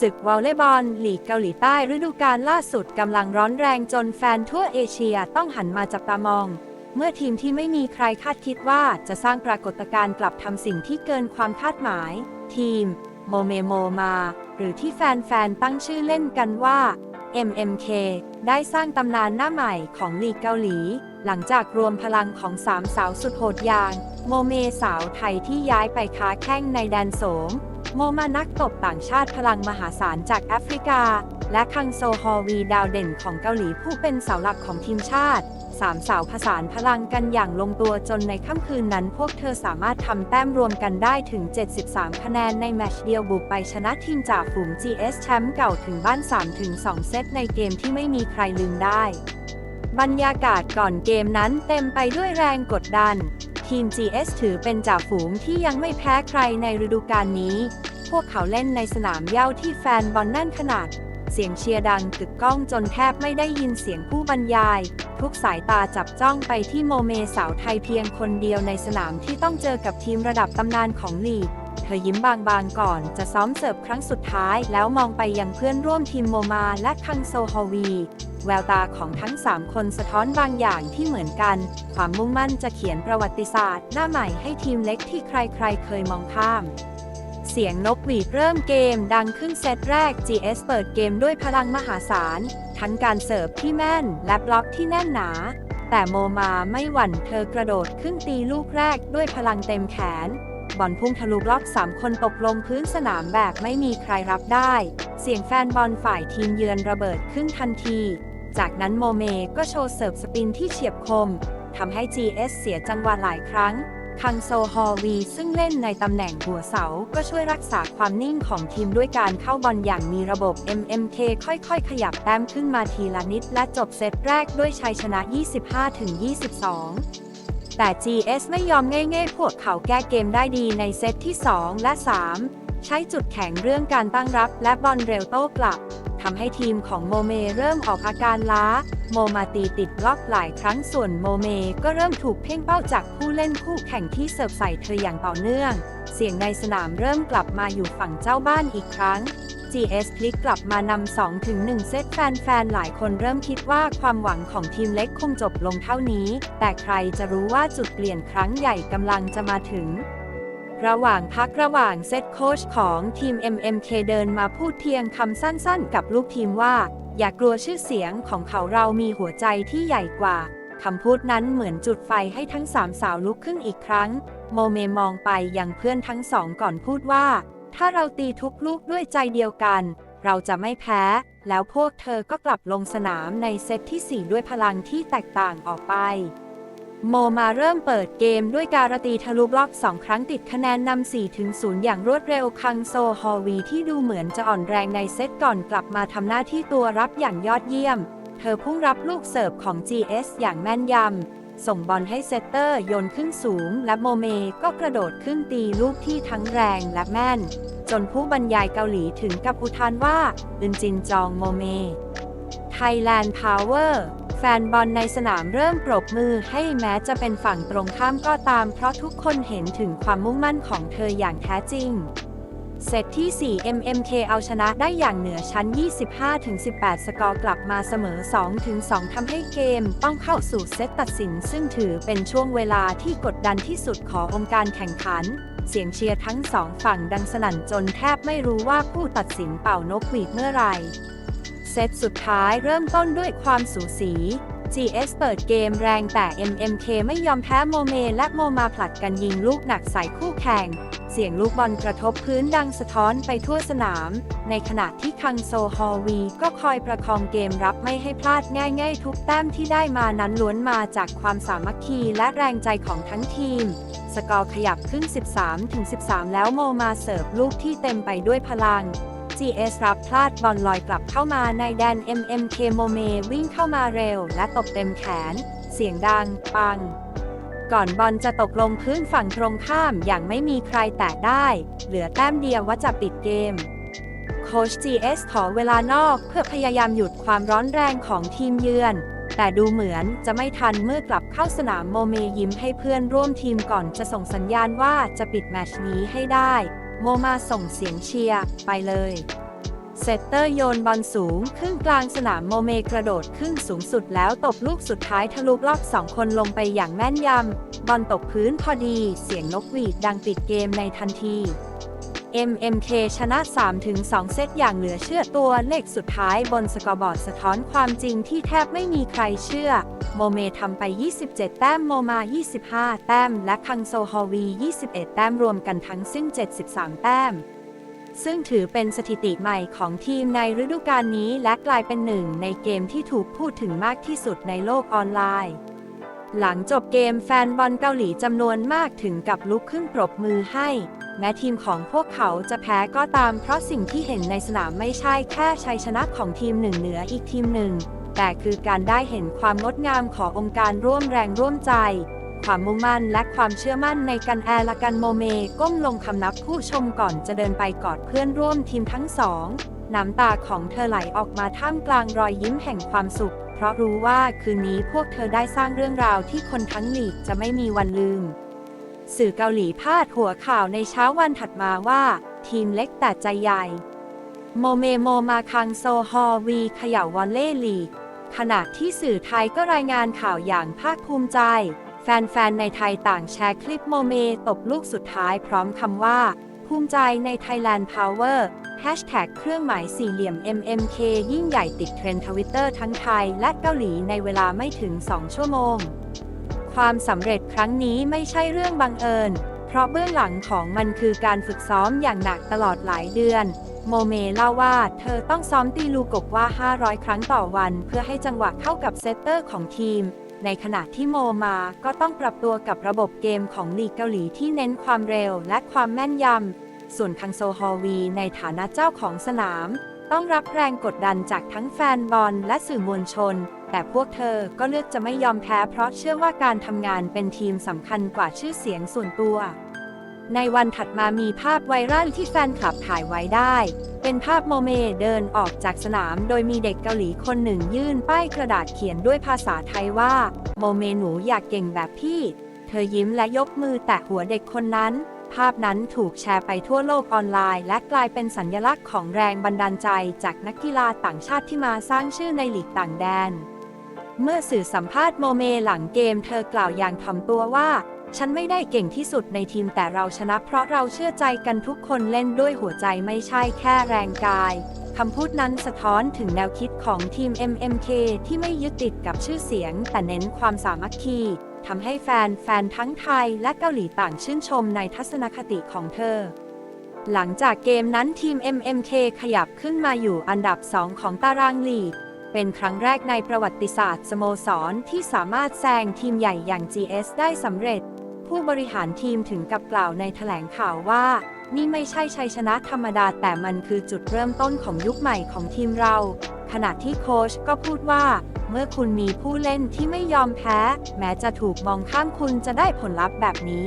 ศึกวอลเลย์บอลลีกเกาหลีใต้ฤดูกาลล่าสุดกำลังร้อนแรงจนแฟนทั่วเอเชียต้องหันมาจับตามอง เมื่อทีมที่ไม่มีใครคาดคิดว่าจะสร้างปรากฏการณ์กลับทำสิ่งที่เกินความคาดหมาย ทีม โมเมโมมา หรือที่แฟนๆตั้งชื่อเล่นกันว่า MMK ได้สร้างตำนานหน้าใหม่ของลีกเกาหลี หลังจากรวมพลังของสามสาวสุดโหดอย่าง โมเมสาวไทยที่ย้ายไปค้าแข้งในแดนโสม โมมานักตบต่างชาติพลังมหาศาลจากแอฟริกา และคังโซฮอวีดาวเด่นของเกาหลีผู้เป็นเสาหลักของทีมชาติสามสาวผสานพลังกันอย่างลงตัวจนในค่ำคืนนั้นพวกเธอสามารถทำแต้มรวมกันได้ถึง 73 คะแนนในแมตช์เดียวบุกไปชนะทีมจากฝูง GS แชมป์เก่าถึงบ้าน 3-2 เซตในเกมที่ไม่มีใครลืมได้ บรรยากาศก่อนเกมนั้นเต็มไปด้วยแรงกดดัน ทีม GS ถือเป็นจ่าฝูงที่ยังไม่แพ้ใครในฤดูกาลนี้ พวกเขาเล่นในสนามเย้าที่แฟนบอลแน่นขนาด เสียงเชียร์ดังกึกก้องจนแทบไม่ได้ยินเสียงผู้บรรยาย ทุกสายตาจับจ้องไปที่โมเมสาวไทยเพียงคนเดียวในสนามที่ต้องเจอกับทีมระดับตำนานของลีกเธอยิ้มบางๆก่อนจะซ้อมเสิร์ฟครั้งสุดท้ายแล้วมองไปยังเพื่อนร่วมทีมโมมาและคังโซฮอวี แววตาของทั้ง 3 คนสะท้อนบางอย่างที่เหมือนกัน ความมุ่งมั่นจะเขียนประวัติศาสตร์ หน้าใหม่ให้ทีมเล็กที่ใครๆ เคยมองข้าม เสียงนกหวีดเริ่มเกมดังขึ้นเซตแรก GS เปิดเกมด้วยพลังมหาศาล ทั้งการเสิร์ฟที่แม่น และบล็อกที่แน่นหนา แต่โมมาไม่หวั่นเธอกระโดดขึ้นตีลูกแรกด้วยพลังเต็มแขนบอลพุ่งทะลุล็อก 3 คนตกลงพื้นสนามแบบไม่มีใครรับได้ เสียงแฟนบอลฝ่ายทีมเยือนระเบิดขึ้นทันที จากนั้นโมเมก็โชว์เสิร์ฟสปินที่เฉียบคมทำให้ GS เสียจังหวะหลายครั้ง คังโซฮอวีซึ่งเล่นในตำแหน่งหัวเสาก็ช่วยรักษาความนิ่งของทีมด้วยการเข้าบอลอย่างมีระบบ MMK ค่อยๆ ขยับแต้มขึ้นมาทีละนิด และจบเซตแรกด้วยชัยชนะ 25-22แต่ GS ไม่ยอมง่ายๆ พวกเขาแก้เกมได้ดีในเซตที่ 2 และ 3 ใช้จุดแข็งเรื่องการตั้งรับและบอลเร็วโต้กลับ ทำให้ทีมของโมเมเริ่มออกอาการล้า โมมาตีติดบล็อกหลายครั้งส่วนโมเมก็เริ่มถูกเพ่งเป้าจากผู้เล่นคู่แข่งที่เสิร์ฟใส่เธออย่างต่อเนื่อง เสียงในสนามเริ่มกลับมาอยู่ฝั่งเจ้าบ้านอีกครั้ง GS พลิกกลับมานำ2ถึง1เซตแฟนๆ หลายคนเริ่มคิดว่าความหวังของทีมเล็กคงจบลงเท่านี้ แต่ใครจะรู้ว่าจุดเปลี่ยนครั้งใหญ่กำลังจะมาถึง ระหว่างพักระหว่างเซตโค้ชของทีม MMK เดินมาพูดเพียงคำสั้นๆ กับลูกทีมว่า อย่ากลัวชื่อเสียงของเขาเรามีหัวใจที่ใหญ่กว่าคำพูดนั้นเหมือนจุดไฟให้ทั้งสามสาวลุกขึ้นอีกครั้ง โมเมมองไปยังเพื่อนทั้งสองก่อนพูดว่า ถ้าเราตีทุกลูกด้วยใจเดียวกัน เราจะไม่แพ้ แล้วพวกเธอก็กลับลงสนามในเซตที่ 4 ด้วยพลังที่แตกต่างออกไป โมมาเริ่มเปิดเกมด้วยการตีทะลุบล็อก 2 ครั้งติดคะแนนนำ4ถึง0อย่างรวดเร็วคังโซฮอวีที่ดูเหมือนจะอ่อนแรงในเซตก่อนกลับมาทำหน้าที่ตัวรับอย่างยอดเยี่ยม เธอพุ่งรับลูกเสิร์ฟของ GS อย่างแม่นยำ ส่งบอลให้เซตเตอร์โยนขึ้นสูง และโมเมก็กระโดดขึ้นตีลูกที่ทั้งแรงและแม่น จนผู้บรรยายเกาหลีถึงกับอุทานว่าอึนจินจองโมเม Thailand Power แแฟนบอลในสนามเริ่มปรบมือให้แม้จะเป็นฝั่งตรงข้ามก็ตาม เพราะทุกคนเห็นถึงความมุ่งมั่นของเธออย่างแท้จริง เซตที่ 4 MMK เอาชนะได้อย่างเหนือชั้น 25-18 สกอร์กลับมาเสมอ 2-2 ทำให้เกมต้องเข้าสู่เซตตัดสิน ซึ่งถือเป็นช่วงเวลาที่กดดันที่สุดขององค์การแข่งขัน เสียงเชียร์ทั้งสองฝั่งดังสนั่นจนแทบไม่รู้ว่าผู้ตัดสินเป่านกหวีดเมื่อไหร่ ซตสุดท้ายเริ่มต้นด้วยความสูสี GS เปิดเกมแรงแต่ MMK ไม่ยอมแพ้โมเม และโมมาผลัดกันยิงลูกหนักใส่คู่แข่ง เสียงลูกบอลกระทบพื้นดังสะท้อนไปทั่วสนาม ในขณะที่คังโซฮอวีก็คอยประคองเกมรับไม่ให้พลาดง่ายๆ ทุกแต้มที่ได้มานั้นล้วนมาจากความสามัคคีและแรงใจของทั้งทีม สกอร์ขยับขึ้น 13-13 แล้วโมมาเสิร์ฟลูกที่เต็มไปด้วยพลัง GS รับพลาดบอลลอยกลับเข้ามาในแดน MMK โมเมวิ่งเข้ามาเร็วและตบเต็มแขน เสียงดัง ปัง ก่อนบอลจะตกลงพื้นฝั่งตรงข้ามอย่างไม่มีใครแตะได้ เหลือแต้มเดียวว่าจะปิดเกมโค้ช GS ขอเวลานอกเพื่อพยายามหยุดความร้อนแรงของทีมเยือน แต่ดูเหมือนจะไม่ทันเมื่อกลับเข้าสนามโมเมยิ้มให้เพื่อนร่วมทีมก่อนจะส่งสัญญาณว่าจะปิดแมชนี้ให้ได้ โมมาส่งเสียงเชียร์ไปเลยเซตเตอร์โยนบอลสูงขึ้นกลางสนามโมเมกระโดดขึ้นสูงสุดแล้วตบลูกสุดท้ายทะลุรอบสองคนลงไปอย่างแม่นยำ บอลตกพื้นพอดี เสียงนกหวีดดังปิดเกมในทันที MMK ชนะ 3-2 เซตอย่างเหลือเชื่อตัวเลขสุดท้ายบนสกอร์บอร์ดสะท้อนความจริงที่แทบไม่มีใครเชื่อ โมเมทำไป 27 แต้มโมมา 25 แต้ม และคังโซฮอวี 21 แต้มรวมกันทั้งสิ้น 73 แต้มซึ่งถือเป็นสถิติใหม่ของทีมในฤดูกาลนี้และกลายเป็นหนึ่งในเกมที่ถูกพูดถึงมากที่สุดในโลกออนไลน์ หลังจบเกมแฟนบอลเกาหลีจำนวนมากถึงกับลุกขึ้นปรบมือให้ แม้ทีมของพวกเขาจะแพ้ก็ตาม เพราะสิ่งที่เห็นในสนามไม่ใช่แค่ชัยชนะของทีมหนึ่งเหนืออีกทีมหนึ่ง แต่คือการได้เห็นความงดงามขององค์การร่วมแรงร่วมใจ ความมุ่งมั่นและความเชื่อมั่นในกันแอร์และกันโมเม ก้มลงคำนับผู้ชมก่อนจะเดินไปกอดเพื่อนร่วมทีมทั้งสอง น้ำตาของเธอไหลออกมาท่ามกลางรอยยิ้มแห่งความสุข เพราะรู้ว่าคืนนี้พวกเธอได้สร้างเรื่องราวที่คนทั้งหลีกจะไม่มีวันลืม สื่อเกาหลีพาดหัวข่าวในเช้าวันถัดมาว่า ทีมเล็กแต่ใจใหญ่ โมเมโมมาคังโซฮอวีเขย่าวอลเล่ลีกขณะที่สื่อไทยก็รายงานข่าวอย่างภาคภูมิใจ แฟนๆ ในไทยต่างแชร์คลิปโมเมตบลูกสุดท้ายพร้อมคำว่า ภูมิใจใน Thailand Power แฮชแท็กเครื่องหมายสี่เหลี่ยม MMK ยิ่งใหญ่ติดเทรนด์ทวิตเตอร์ทั้งไทยและเกาหลีในเวลาไม่ถึง 2 ชั่วโมง ความสำเร็จครั้งนี้ไม่ใช่เรื่องบังเอิญ เพราะเบื้องหลังของมันคือการฝึกซ้อมอย่างหนักตลอดหลายเดือน โมเมเล่าว่าเธอต้องซ้อมตีลูกกว่า 500 ครั้งต่อวัน เพื่อให้จังหวะเข้ากับเซตเตอร์ของทีม ในขณะที่โมมาก็ต้องปรับตัวกับระบบเกมของลีกเกาหลีที่เน้นความเร็วและความแม่นยำส่วนคังโซฮอวีในฐานะเจ้าของสนาม ต้องรับแรงกดดันจากทั้งแฟนบอลและสื่อมวลชน แต่พวกเธอก็เลือกจะไม่ยอมแพ้เพราะเชื่อว่าการทำงานเป็นทีมสำคัญกว่าชื่อเสียงส่วนตัว ในวันถัดมามีภาพไวรัลที่แฟนคลับถ่ายไว้ได้ เป็นภาพโมเมเดินออกจากสนามโดยมีเด็กเกาหลีคนหนึ่งยื่นป้ายกระดาษเขียนด้วยภาษาไทยว่า โมเมหนูอยากเก่งแบบพี่ เธอยิ้มและยกมือแตะหัวเด็กคนนั้น ภาพนั้นถูกแชร์ไปทั่วโลกออนไลน์ และกลายเป็นสัญลักษณ์ของแรงบันดาลใจจากนักกีฬาต่างชาติที่มาสร้างชื่อในหลีกต่างแดน เมื่อสื่อสัมภาษณ์โมเมหลังเกมเธอกล่าวอย่างถ่อมตัวว่า ฉันไม่ได้เก่งที่สุดในทีมแต่เราชนะ เพราะเราเชื่อใจกันทุกคนเล่นด้วยหัวใจไม่ใช่แค่แรงกายคำพูดนั้นสะท้อนถึงแนวคิดของทีม MMK ที่ไม่ยึดติดกับชื่อเสียง แต่เน้นความสามัคคี ทำให้แฟนแฟนทั้งไทยและเกาหลีต่างชื่นชมในทัศนคติของเธอ หลังจากเกมนั้นทีม MMK ขยับขึ้นมาอยู่อันดับ 2 ของตารางลีก เป็นครั้งแรกในประวัติศาสตร์สโมสรที่สามารถแซงทีมใหญ่อย่าง GS ได้สำเร็จ ผู้บริหารทีมถึงกับกล่าวในแถลงข่าวว่า นี่ไม่ใช่ชัยชนะธรรมดาแต่มันคือจุดเริ่มต้นของยุคใหม่ของทีมเรา ขณะที่โค้ชก็พูดว่า เมื่อคุณมีผู้เล่นที่ไม่ยอมแพ้ แม้จะถูกมองข้ามคุณจะได้ผลลัพธ์แบบนี้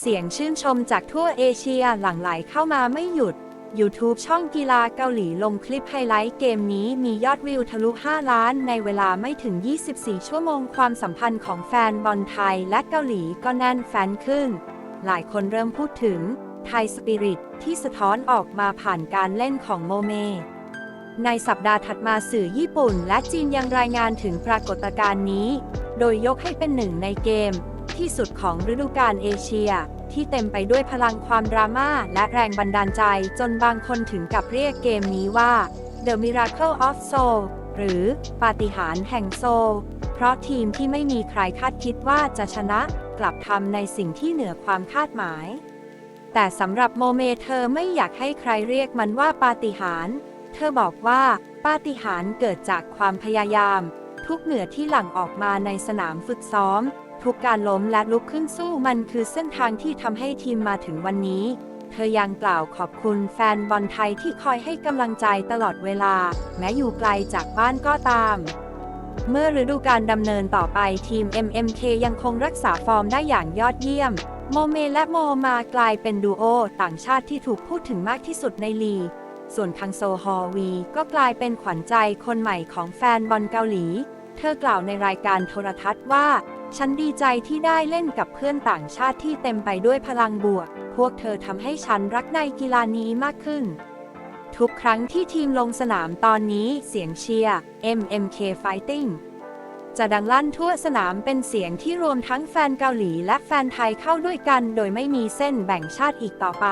เสียงชื่นชมจากทั่วเอเชียหลั่งไหลเข้ามาไม่หยุด YouTube ช่องกีฬาเกาหลีลงคลิปไฮไลท์เกมนี้มียอดวิวทะลุ 5 ล้านในเวลาไม่ถึง 24 ชั่วโมงความสัมพันธ์ของแฟนบอลไทยและเกาหลีก็แน่นแฟนขึ้น หลายคนเริ่มพูดถึงไทยสปิริตที่สะท้อนออกมาผ่านการเล่นของโมเม ในสัปดาห์ถัดมาสื่อญี่ปุ่นและจีนยังรายงานถึงปรากฏการณ์นี้ โดยยกให้เป็นหนึ่งในเกม ที่สุดของฤดูกาลเอเชีย ที่เต็มไปด้วยพลังความดราม่าและแรงบันดาลใจจนบางคนถึงกับเรียกเกมนี้ว่า The Miracle of Seoul หรือปาฏิหาริย์แห่งโซล เพราะทีมที่ไม่มีใครคาดคิดว่าจะชนะ กลับทำในสิ่งที่เหนือความคาดหมาย แต่สำหรับโมเมเธอไม่อยากให้ใครเรียกมันว่าปาฏิหาริย์ ธอบอกว่าปาฏิหาริย์เกิดจากความพยายาม ทุกเหนือที่หลั่งออกมาในสนามฝึกซ้อม ทุกการล้มและลุกขึ้นสู้มันคือเส้นทางที่ทำให้ทีมมาถึงวันนี้ เธอยังกล่าวขอบคุณแฟนบอลไทยที่คอยให้กำลังใจตลอดเวลา แม้อยู่ไกลจากบ้านก็ตามเมื่อฤดูกาลดำเนินต่อไปทีม MMK ยังคงรักษาฟอร์มได้อย่างยอดเยี่ยม โมเมและโมมากลายเป็นดูโอต่างชาติที่ถูกพูดถึงมากที่สุดในลีก ส่วนคังโซฮอวีก็กลายเป็นขวัญใจคนใหม่ของแฟนบอลเกาหลี เธอกล่าวในรายการโทรทัศน์ว่า ฉันดีใจที่ได้เล่นกับเพื่อนต่างชาติที่เต็มไปด้วยพลังบวก พวกเธอทำให้ฉันรักในกีฬานี้มากขึ้น ทุกครั้งที่ทีมลงสนามตอนนี้เสียงเชียร์ MMK Fighting จะดังลั่นทั่วสนามเป็นเสียงที่รวมทั้งแฟนเกาหลีและแฟนไทยเข้าด้วยกัน โดยไม่มีเส้นแบ่งชาติอีกต่อไป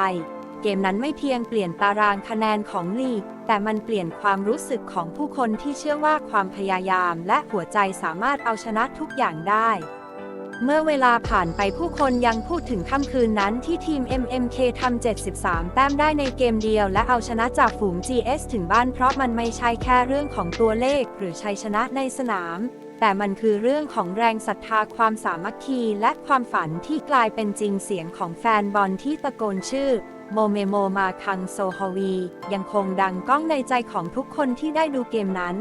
เกมนั้นไม่เพียงเปลี่ยนตารางคะแนนของลีก แต่มันเปลี่ยนความรู้สึกของผู้คนที่เชื่อว่าความพยายามและหัวใจสามารถเอาชนะทุกอย่างได้ เมื่อเวลาผ่านไปผู้คนยังพูดถึงค่ำคืนนั้นที่ทีม MMK ทำ 73 แต้มได้ในเกมเดียว และเอาชนะจากฝูง GS ถึงบ้านเพราะมันไม่ใช่แค่เรื่องของตัวเลข หรือชัยชนะในสนามแต่มันคือเรื่องของแรงศรัทธาความสามัคคีและความฝันที่กลายเป็นจริงเสียงของแฟนบอลที่ตะโกนชื่อ โมเมโมมาคังโซฮวี ยังคงดังก้องในใจของทุกคนที่ได้ดูเกมนั้น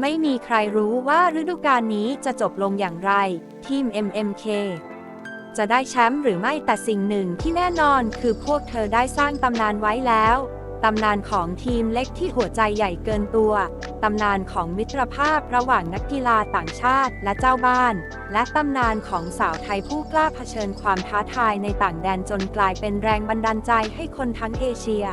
ไม่มีใครรู้ว่าฤดูกาลนี้จะจบลงอย่างไร ทีม MMK จะได้แชมป์หรือไม่แต่สิ่งหนึ่งที่แน่นอนคือพวกเธอได้สร้างตำนานไว้แล้ว ตำนานของทีมเล็กที่หัวใจใหญ่เกินตัว ตำนานของมิตรภาพระหว่างนักกีฬาต่างชาติและเจ้าบ้าน และตำนานของสาวไทยผู้กล้าเผชิญความท้าทายในต่างแดนจนกลายเป็นแรงบันดาลใจให้คนทั้งเอเชีย